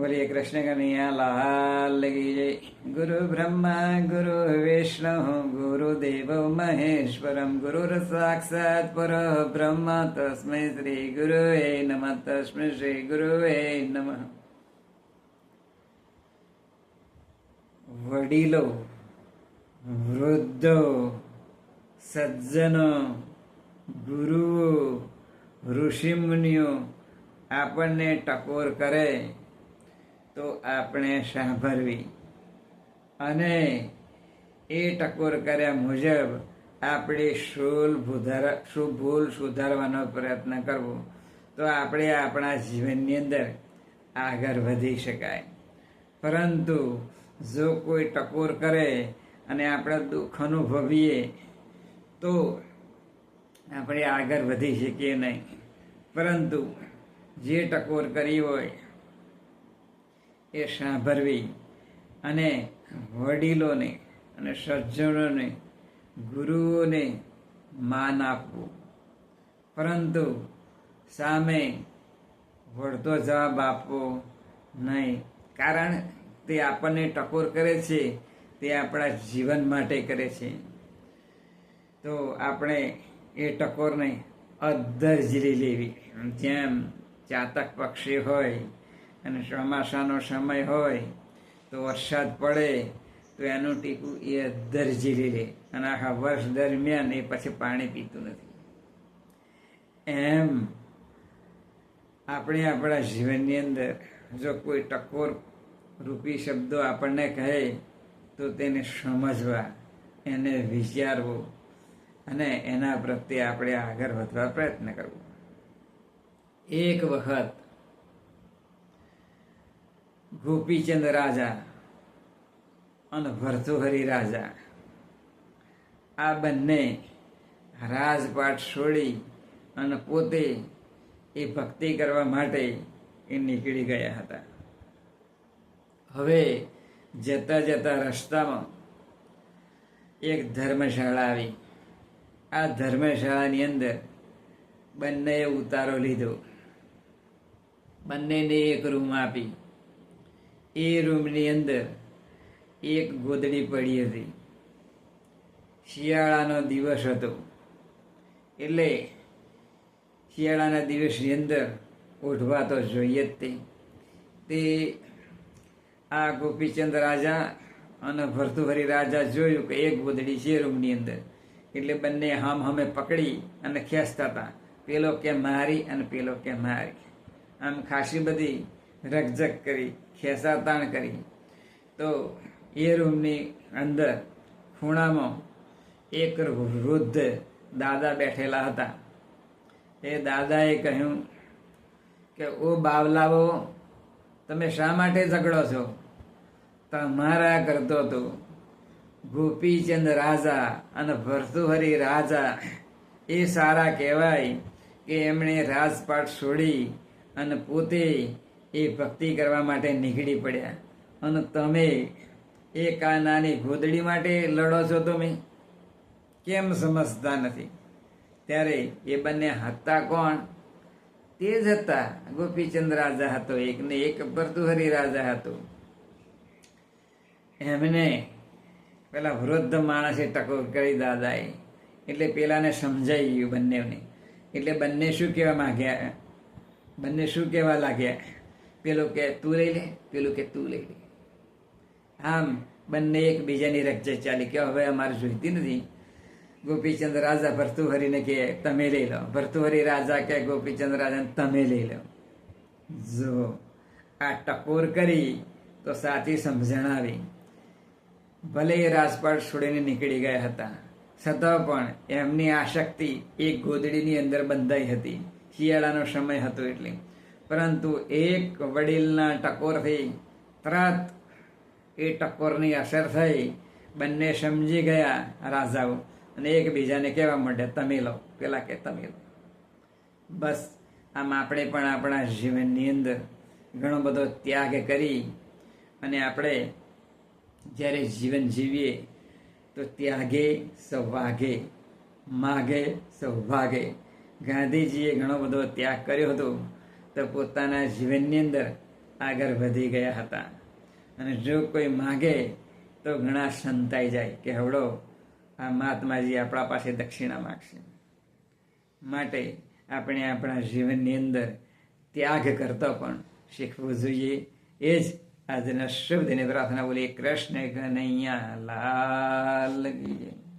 બોલીએ કૃષ્ણ કનૈયા લાલ જય ગુરુ બ્રહ્મા, ગુરુ વિષ્ણુ, ગુરુ દેવ મહેશ્વરમ. ગુરુ સાક્ષાત પર બ્રહ્મ. તસ્મૈ શ્રી ગુરુ નમ. તસ્મૈ શ્રી ગુરુ નમ. વડીલો, વૃદ્ધો, સજ્જનો, ગુરુઓ ઋષિમુનિઓ આપણને ટકોર કરે. તો આપણે સાંભળવી. અને એ ટકોર કર્યા મુજબ આપણે શૂલ શું ભૂલ સુધારવાનો પ્રયત્ન કરવો, તો આપણે આપણા જીવનની અંદર આગળ વધી શકાય. પરંતુ જો કોઈ ટકોર કરે અને આપણે દુઃખ અનુભવીએ, તો આપણે આગળ વધી શકીએ નહીં. પરંતુ જે ટકોર કરી હોય એ સાંભળવી અને વડીલોને અને સજ્જનોને, ગુરુઓને માન આપવું. પરંતુ સામે વળતો જવાબ આપવો નહીં. કારણ તે આપણને ટકોર કરે છે, તે આપણા જીવન માટે કરે છે. તો આપણે એ ટકોરને અદ્ધર ઝીલી લેવી. જેમ ચાતક પક્ષી હોય અને ચોમાસાનો સમય હોય, તો વરસાદ પડે, તો એનું ટીપું એ દરજીરી લે. અને આખા વર્ષ દરમિયાન એ પછી પાણી પીતું નથી. એમ આપણે આપણા જીવનની અંદર જો કોઈ ટકોર રૂપી શબ્દો આપણને કહે, તો તેને સમજવા, એને વિચારવો અને એના પ્રત્યે આપણે આગળ વધવા પ્રયત્ન કરવો. એક વખત ગોપીચંદ રાજા અને ભરતુહરી રાજા. આ બંને રાજપાટ છોડી અને પોતે એ ભક્તિ કરવા માટે એ નીકળી ગયા હતા. હવે જતા જતા રસ્તામાં એક ધર્મશાળા આવી. આ ધર્મશાળાની અંદર બંનેએ ઉતારો લીધો. બંનેને એક રૂમ આપી. એ રૂમની અંદર એક ગોદડી પડી હતી. શિયાળાનો દિવસ હતો. એટલે શિયાળાના દિવસની અંદર ઓઢવા તો જોઈએ જ તે. તે આ ગોપીચંદ રાજા અને ભરતુભરી રાજા જોયું કે એક ગોદડી છે રૂમની અંદર. એટલે બંને હામ હમે પકડી અને ખેંચતા હતા. પેલો કે મારી અને પેલો કે મારી. આમ ખાસી બધી રકઝક કરી ખેંચાતાણ કરી. તો એ રૂમની અંદર ખૂણામાં એક વૃદ્ધ દાદા બેઠેલા હતા. એ દાદાએ કહ્યું કે, ઓ બાવલાઓ, તમે શા માટે ઝઘડો છો? તમારા કરતો તો ગોપીચંદ રાજા અને ભરતુહરી રાજા એ સારા કહેવાય કે, એમણે રાજપાટ છોડી અને પોતે એ ભક્તિ કરવા માટે નીકળી પડ્યા. અને તમે એક આ નાની ગોદડી માટે લડો છો તમે કેમ સમજતા નથી? ત્યારે એ બંને હતા કોણ? તે જ હતા. ગોપીચંદ રાજા હતો એક ને એક ભર્તુહરી રાજા હતો. એમને પેલા વૃદ્ધ માણસે ટકોર કરી દાદાએ. એટલે પેલાને સમજાઈ ગયું બંનેને. એટલે બંને શું કહેવા માંગ્યા? બંને શું કહેવા લાગ્યા? પેલું કે તું લઈ લે, પેલું કે તું લઈ લે. આમ બંને એકબીજાની રકજે ચાલી કે હવે અમારે જોઈતી નથી. ગોપીચંદ રાજા ભરતુહરીને કે તમે લઈ લો. ભરતુહરી રાજા કે ગોપીચંદ રાજાને તમે લઈ લો. જો આ ટકોર કરી તો સાચી સમજણ આવી ભલે એ રાજપાટ છોડીને નીકળી ગયા હતા, છતાં પણ એમની આશક્તિ એક ગોદડીની અંદર બંધાઈ હતી. શિયાળાનો સમય હતો એટલે. પરંતુ એક વડીલના ટકોરથી તરત એ ટકોરની અસર થઈ. બંને સમજી ગયા, રાજાઓ, અને એકબીજાને કહેવા માંડ્યા તમે લો, પેલા કે તમે બસ, આમ આપણે પણ આપણા જીવનની અંદર ઘણો બધો ત્યાગ કરી અને આપણે જ્યારે જીવન જીવીએ, તો ત્યાગે સૌભાગે, માગે સૌભાગે. ગાંધીજીએ ઘણો બધો ત્યાગ કર્યો હતો. તો પોતાના જીવનની અંદર આગળ વધી ગયા હતા. અને જો કોઈ માગે તો ઘણા સંતાઈ જાય કે હવડો, આ મહાત્માજી આપણા પાસે દક્ષિણા માગશે. માટે આપણે આપણા જીવનની અંદર ત્યાગ કરતો પણ શીખવું જોઈએ. એ જ આજના શબ્દની પ્રાર્થના બોલી કૃષ્ણ કનૈયા લાલ કી.